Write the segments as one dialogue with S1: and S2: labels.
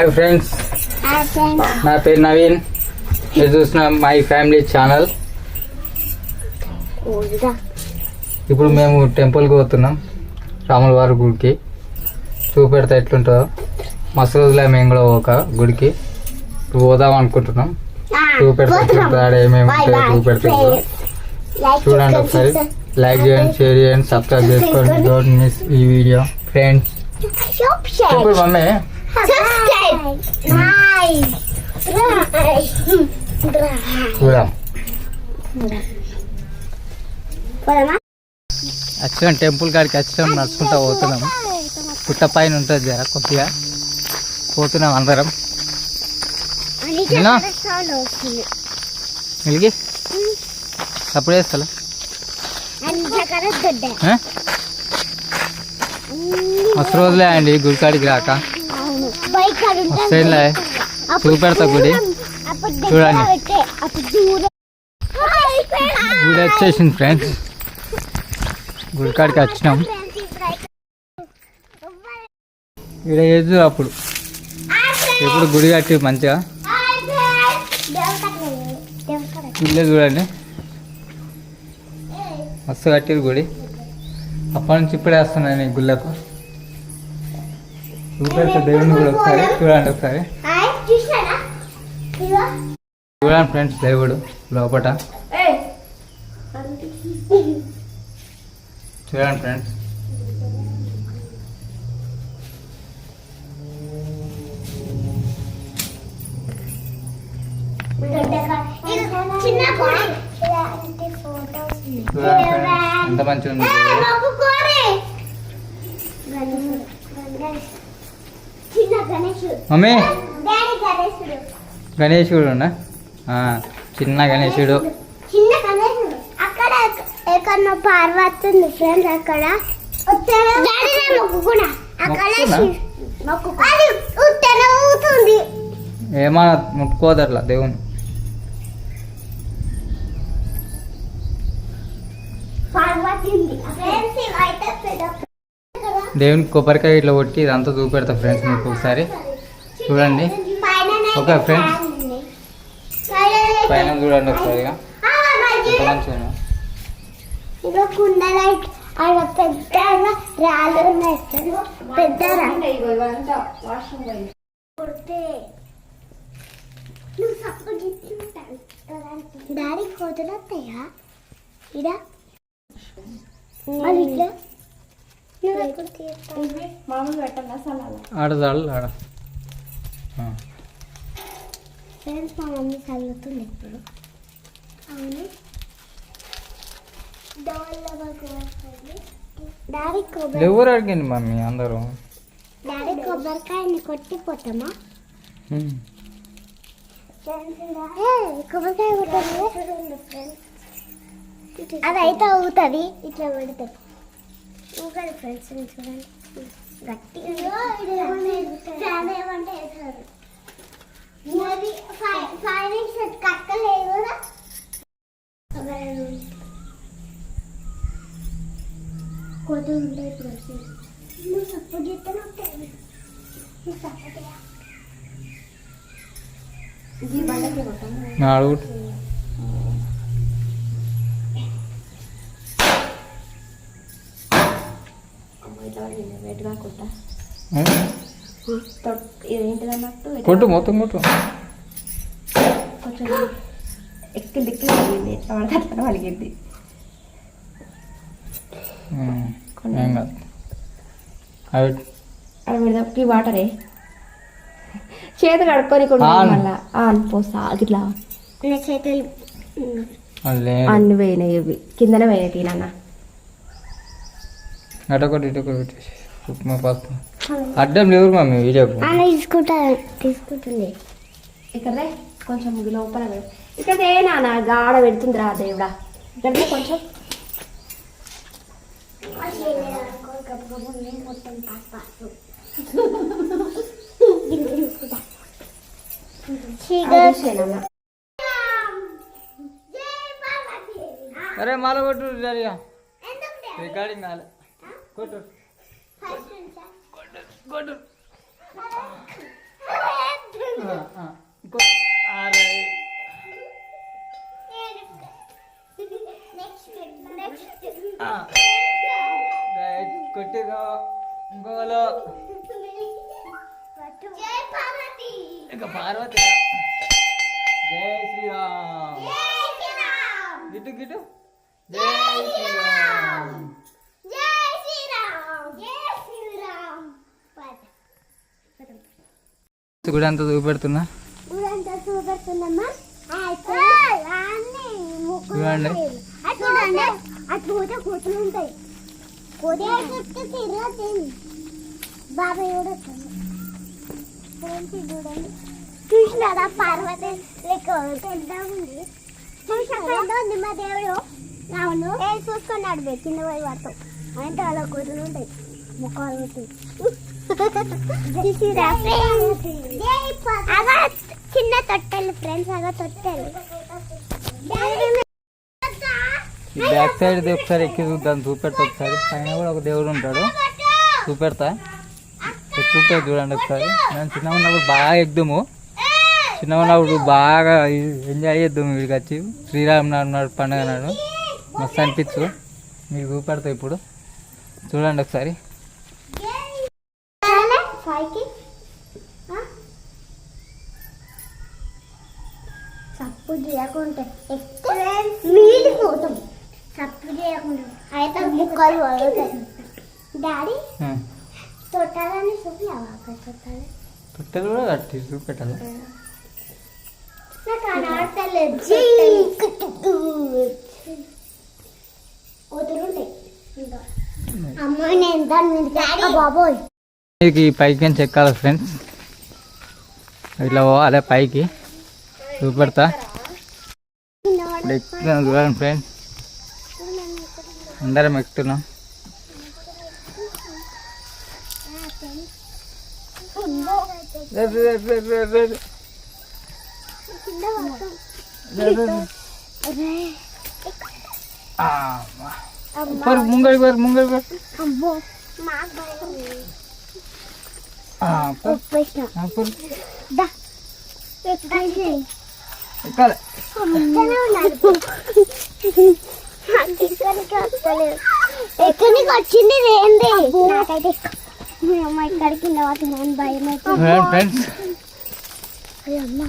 S1: Hi friends నా పేరు నవీన్. మీరు చూసిన మై ఫ్యామిలీ ఛానల్. ఇప్పుడు మేము టెంపుల్కి పోతున్నాం. రాముల వారి గుడికి. చూపెడితే ఎట్లుంటుందో. మస్తు రోజులే మేము కూడా ఒక గుడికి. ఇప్పుడు పోదాం అనుకుంటున్నాం. చూపెడితే ఎట్లుంటుందో ఆడ ఏమేమి ఉంటాయో చూపెడితే కూడా. చూడండి ఒకసారి. లైక్ చేయండి షేర్ చేయండి సబ్స్క్రైబ్ చేసుకోండి. డోంట్ మిస్ ఈ వీడియో ఫ్రెండ్స్ ఇప్పుడు మమ్మీ. వచ్చినాం టెంపుల్ కాడికి వచ్చినాం నడుచుకుంటా పోతున్నాం. పుట్ట పైన ఉంటుంది జర కొద్దిగా. పోతున్నాం అందరం? మిలిగి అప్పుడు వేస్తా మస్తు రోజులే అండి గుడికాడికి రాక. ఏళ్ళే. చూపెడతా గుడి. చూడండి. గుడి వచ్చేసింది ఫ్రెండ్స్. గుడికాడికి వచ్చినాం. ఇక్కడ ఏది అప్పుడు? ఎప్పుడు గుడి కట్టి మంచిగా? ఇల్లు చూడండి. మస్తు కట్టిరు గుడి. అప్పటి నుంచి ఇప్పుడే వస్తున్నాను ఈ గుళ్ళకు. చూపెడతా దేవుడిని కూడా ఒకసారి చూడండి ఒకసారి. చూడండి ఫ్రెండ్స్ దేవుడు లోపట. చూడండి ఫ్రెండ్స్. ఎంత మంచిగా ఉంది దేవుడు.
S2: చిన్న గణేశుడు
S1: మమ్మీ?
S2: గణేశుడు.
S1: చిన్న గణేశుడు.
S2: చిన్న గణేశుడు. అక్కడ ఎక్కడో పార్వతి ఉంది ఫ్రెండ్స్ అక్కడ. డాడీ నా మొక్కు కూడా అక్కడ
S1: మొక్కునా?
S2: శివ్- మొక్కు అది ఉత్తన ఊతుంది.
S1: ఏమన్నా ముట్టుకోదు అట్లా దేవుని దేవుని కొబ్బరికాయ ఇట్లా కొట్టి ఇదంతా చూపెడతా ఫ్రెండ్స్ మీకు ఒకసారి. చూడండి. Okay, friends. పైన చూడండి ఒకసారిగా.
S2: ఇదో గిట్లుంటావు డాడీ కోతులు వస్తాయా? ఇడా. అది ఇట్లా
S1: ఆడ చాలు ఆడ. ఆ.
S2: ఫ్రెండ్స్ మా మమ్మీ చదువుతుంది ఇప్పుడు. అవును. డాడీ కొబ్బరి
S1: ఎవరు అడిగింది మమ్మీ అందరూ?
S2: డాడీ కొబ్బరికాయని కొట్టిపోతామా? కొబ్బరికాయ కొట్టాలి. అది అయితే అవుతుంది. ఇట్లా పెడితే. ఊగదు ఫ్రెండ్స్ చూడండి గట్టిగా ఫ్యాన్ ఏమంటే వేస్తారు మరి ఫైవ్ ఫైవ్ మినిట్స్ కక్కలేదు కూడా కొద్ది ఉండే ఇప్పుడు నువ్వు సపోర్ట్ చేస్తేనే ఉంటాయి నువ్వు సపోర్ట్ చేయాలి
S1: కొట్టు మొత్తం కొట్టు.
S3: కొంచెం ఎక్కి దిక్కి పడిగింది ఎట్లా పడితే అట్లా పలిగింది.
S1: ఉమ్. ఏం కాదు. అవి
S3: అక్కడ పెడదాకి వాటరే చేతి కడుక్కొని. మళ్ళా. ఇట్లా.
S2: చేతులు.
S3: అన్ని పోయినాయి ఇవి. కిందనే పోయినాయి నాన్న
S1: అటొకటి ఇటొకటి పెట్టేసి ఉప్మా పప్పు. అడ్డం లేవు మమ్మీ వీడియోకు
S2: అలా తీసుకుంటా తీసుకుంటుంది.
S3: ఇక్కడే కొంచెం లోపల. ఇక్కడే నాన్న గాడ పెడుతుంది రా దేవుడా. ఇక్కడే కొంచెం.
S1: అరే మాల కొట్టు రికార్డింగ్ కొట్టు. కొట్టు గిట్టు గిట్టు. జై శ్రీరామ్.
S2: జై శ్రీరామ్ జై శ్రీరామ్. పద.
S1: గుడి అంతా చూపెడుతున్నా.
S2: చూపెడుతున్నామా?
S1: చూడండి.
S2: చూడండి. అటు పోతే కూతురు ఉంటాయి. కోతి చుట్టూ తిరగతుంది బాబాయ్ కూడా వస్తుంది ఏంటి చూడండి. చూసినారా? పార్వతి లెక్క ఉంది. చూసాక ఉంది మా దేవుడు అవును ఏ చూసుకున్నాడు బే కింద పోయి పడతాం. అంటే అలా కూతురు ఉంటాయి. ముఖాలు ఉంటాయి చిన్న తొట్టెలు ఫ్రెండ్స్ అగా తొట్టెలు.
S1: ఈ బ్యాక్ సైడ్ ఒకసారి ఎక్కి చూద్దాం చూపెడతా ఒకసారి. పైన కూడా ఒక దేవుడు ఉంటాడు. చూపెడతా. ఎట్లుంటుంది చూడండి ఒకసారి. నేను చిన్నగా ఉన్నప్పుడు బాగా ఎక్కుదాము చిన్నగా ఉన్నప్పుడు బాగా ఎంజాయ్ చేద్దాము వీడికి వచ్చి. శ్రీరామనవమి నాడు పండుగ నాడు. మస్తు అనిపించు. మీకు చూపెడతా ఇప్పుడు. చూడండి ఒకసారి.
S2: పైకి సప్పు చేయకుంటే మీది పోతాం. సప్పు చేయకుండా అయితే ముక్కలు పగులుతాయి డాడీ
S1: ఆ,
S2: తొట్టాలని చూపియావా అక్కడ తొట్టాలి.
S1: తొట్టెలు కూడా కట్టి చూపెట్టాలి.
S2: బాబోయ్.
S1: ఇది పైకి నుంచి ఎక్కాలి ఫ్రెండ్స్ ఇట్లా పోవాలి పైకి. చూపెడతా. ఇప్పుడు ఎక్కుతున్నాం చూడండి ఫ్రెండ్స్ అందరం ఎక్కుతున్నాం. ముంగడి పేరు ముంగడి
S2: ఎక్కడికి?
S1: ఎక్కాలి.
S2: వచ్చింది ఏంది? నాకైతే మీ అమ్మ ఇక్కడికి నేను భయం
S1: చూడండి ఫ్రెండ్స్
S2: అయ్యమ్మ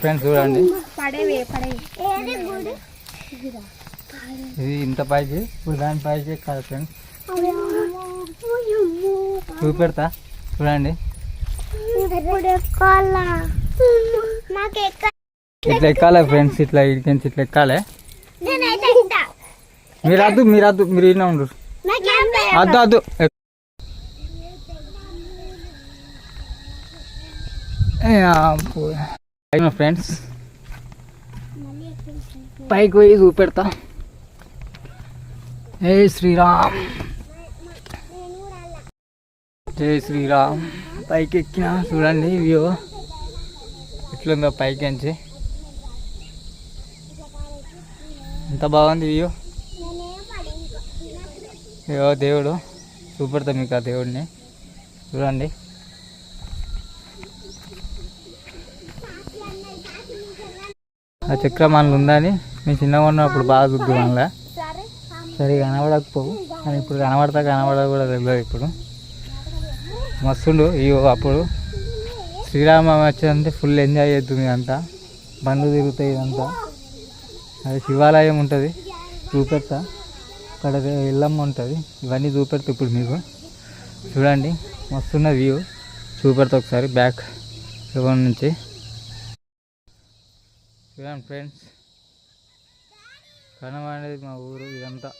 S1: ఫ్రెండ్స్ చూడండి.
S3: పడేవే పడేవి
S2: ఏది గుడి?
S1: ఇది ఇంత పైకి దాని పైకి ఎక్కాలి ఫ్రెండ్స్ చూపెడతా చూడండి. ఇట్లా ఎక్కాలి ఫ్రెండ్స్ ఇట్లా ఇడికి ఇట్లా ఎక్కాలి? మీరు అద్దు మీరు అద్దు మీరు ఈయన ఉండరు. అద్దు అద్దు. ఫ్రెండ్స్ పైకి పోయి చూపెడతా. ఏ శ్రీరామ్. జై శ్రీరామ్. పైకి ఎక్కిన చూడండి వ్యూ. ఎట్లుందో పైకి నుంచి ఎంత బాగుంది వ్యూ. అయ్యో దేవుడు. చూపెడతా మీకు ఆ దేవుడిని. చూడండి. ఆ చక్రమానులు ఉందని మేము చిన్నగా ఉన్నప్పుడు బాగా చూద్దు మనలా
S2: సరే
S1: కనబడకపోవు. కానీ ఇప్పుడు కనబడతా కనబడ కూడా తెలియదు ఇప్పుడు. మస్తుండు ఇవో అప్పుడు. శ్రీరామ వచ్చేదంటే ఫుల్ ఎంజాయ్ చేస్తుంది అంతా బండ్లు తిరుగుతాయి ఇదంతా. అది శివాలయం ఉంటుంది చూపెడతా. అక్కడ ఇల్లమ్మ ఉంటుంది. ఇవన్నీ చూపెడతా ఇప్పుడు మీకు. చూడండి మస్తున్న వ్యూ చూపెడతా ఒకసారి బ్యాక్ ఎవరి నుంచి? చూడండి ఫ్రెండ్స్. కనబడేది మా ఊరు ఇదంతా.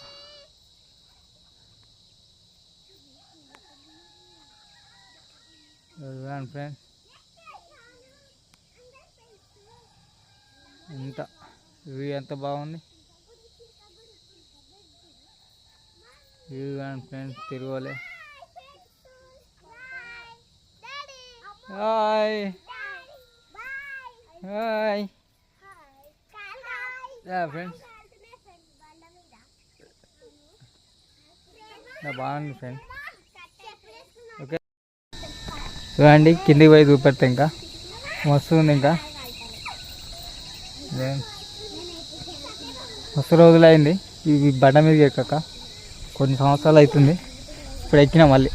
S1: చూడండి ఫ్రెండ్స్. ఎంత వ్యూ ఎంత బాగుంది. వ్యూ చూడండి ఫ్రెండ్స్ తిరగలే. హాయ్ హాయ్ ఫ్రెండ్స్ బాగుంది ఫ్రెండ్ ఓకే చూడండి కిందికి పోయి చూపెడతా ఇంకా. మస్తు ఉంది ఇంకా. మస్తు రోజులు అయింది. ఇవి బండ మీద ఎక్కక. కొన్ని సంవత్సరాలు అవుతుంది. ఇప్పుడు ఎక్కినా మళ్ళీ.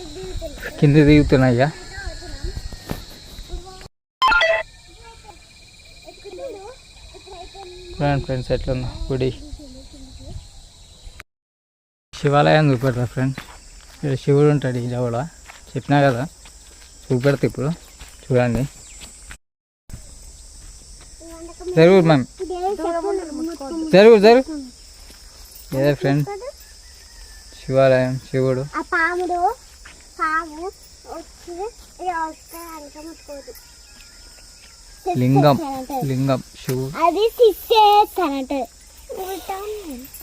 S2: కింద దిగుతుంది
S1: కింద దిగుతున్నా ఇక
S2: ఎక్కుతున్నాడు ఇప్పుడైతే
S1: చూడండి ఫ్రెండ్స్ ఎట్లుందో గుడి. శివాలయం చూపెడతా ఫ్రెండ్స్ ఇక్కడ శివుడు ఉంటాడు ఈ కూడా చెప్పినా కదా? చూపెడతా ఇప్పుడు. చూడండి. జరుగు మ్యామ్. జరుగు జరుగు. ఏదే ఫ్రెండ్. శివాలయం శివుడు.
S2: పాముడు పాము వచ్చి ఇది వస్తే అంత ముట్టుకోదు
S1: లింగం. లింగం శివుడు
S2: అది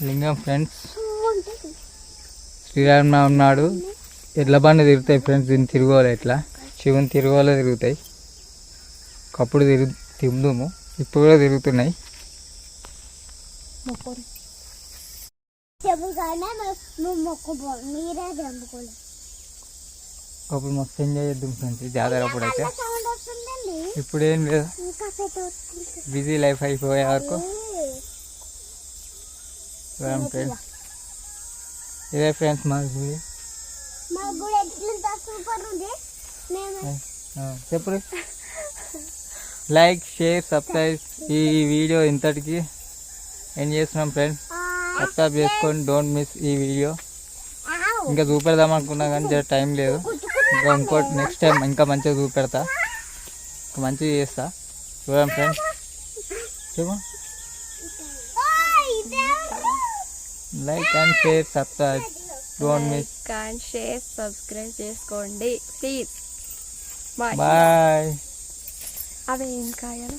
S1: లింగం ఫ్రెండ్స్. శ్రీరామనవమి నాడు ఎడ్ల బండి తిరుగుతాయి ఫ్రెండ్స్ దీన్ని తిరగవాలి ఎట్లా శివుని తిరగలే తిరుగుతాయి. ఒకప్పుడు తిరుగు తిందుము ఇప్పుడు కూడా తిరుగుతున్నాయి. ఒకప్పుడు మస్తు ఎంజాయ్ చేద్దాం ఫ్రెండ్స్ జాతర
S2: సౌండ్ వస్తుందండి
S1: ఇప్పుడు ఏం లేదు. బిజీ లైఫ్ అయిపోయే వరకు ఇదే ఫ్రెండ్స్ మా గుడి. చెప్పు. లైక్ షేర్ సబ్స్క్రైబ్ ఈ వీడియో ఇంతటికి ఏం చేస్తున్నాం ఫ్రెండ్స్. సబ్స్క్రైబ్ చేసుకొని డోంట్ మిస్ ఈ వీడియో. ఇంకా చూపెడదాం అనుకున్నా కానీ టైం లేదు. ఇంకా ఇంకోటి నెక్స్ట్ టైం ఇంకా మంచిగా చూపెడతా. మంచిగా చేస్తా. చూడండి ఫ్రెండ్స్. చెప్పు. Like and share subscribe don't miss
S3: కానీ షేర్ సబ్స్క్రైబ్ చేసుకోండి. ప్లీజ్ బాయ్
S1: బాయ్
S3: అవి ఏం కాయలు?